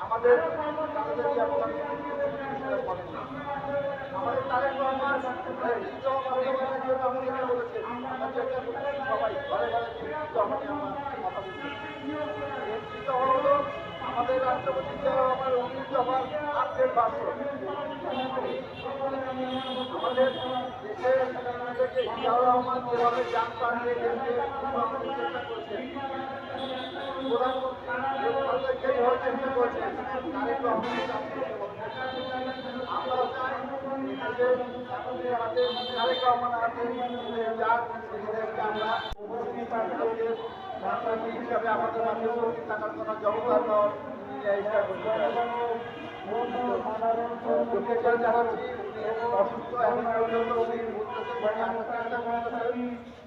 আমাদের আমরা আমরা রাষ্ট্রপতি রহমান উনিশ দফার আজকের ভাষ্য আমাদের দেশে জিয়াউর রহমান যেভাবে যান পাঠিয়ে দেশকে চেষ্টা করছেন আমাদের মাঝে থাকার জন্য জবাবদার দেওয়ার চেষ্টা করতে অসুস্থ এখন পর্যন্ত উনি বুঝতেছেন উনি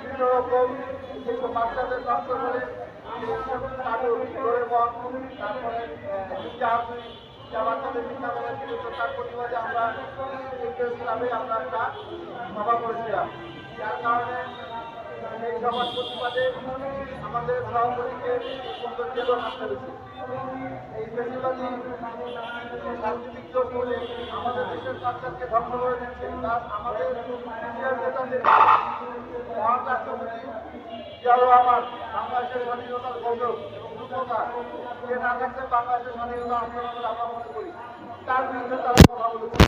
বিভিন্ন রকম যেসব বাচ্চাদের করে তাদের ধরে তারপরে যা বাচ্চাদের শিক্ষা তার প্রতিবাদে আমরা ইসলামে আমরা একটা সভা করেছিলাম। যার কারণে এই প্রতিবাদে আমাদের সভাপতিকে সুন্দর জেল হাতে এই বেশিরভাগই রাজনৈতিক জোট বলে আমাদের দেশের কালচারকে ধ্বংস করে দিচ্ছে। তার আমাদের ইন্ডিয়ার নেতাদের মহান রাষ্ট্রপতি জিয়াউর রহমান, বাংলাদেশের স্বাধীনতার গৌরব এবং রূপকার যে না থাকলে বাংলাদেশের স্বাধীনতা আন্দোলন আমরা মনে করি তার বিরুদ্ধে তারা কথা বলেছে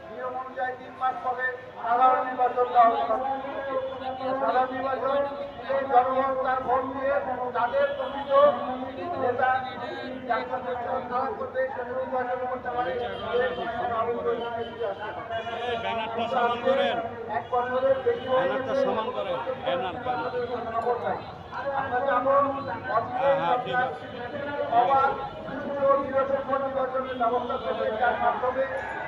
নিয়ম অনুযায়ী তিন মাস পরে সাধারণ নির্বাচন সাধারণ নির্বাচন জনগণ তার ভোট দিয়ে তাদের প্রকৃত নেতা করবে নির্বাচন করতে পারে। এক বছরের বেশি হয়ে। আমরা যাব হ্যাঁ। অবাধ নিরপেক্ষ নির্বাচনের ব্যবস্থা করবে যার মাধ্যমে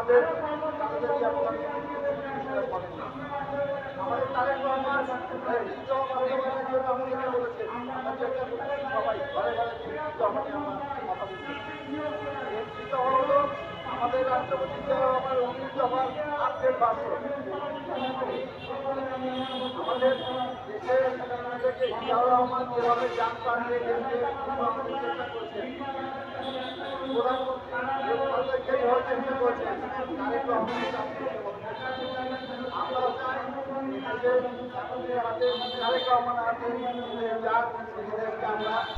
আমাদের আমাদের তারেক রহমান আমরা সবাই ঘরে ঘরে আমরা হলো আমাদের রাষ্ট্রপতি রহমান উনিশ দফার আজকের ভাষ্য আমাদের দেশে জিয়াউর রহমান যেভাবে চেষ্টা করছেন প্রধানমন্ত্রী প্রত্যেককে চেষ্টা করছেন আমরা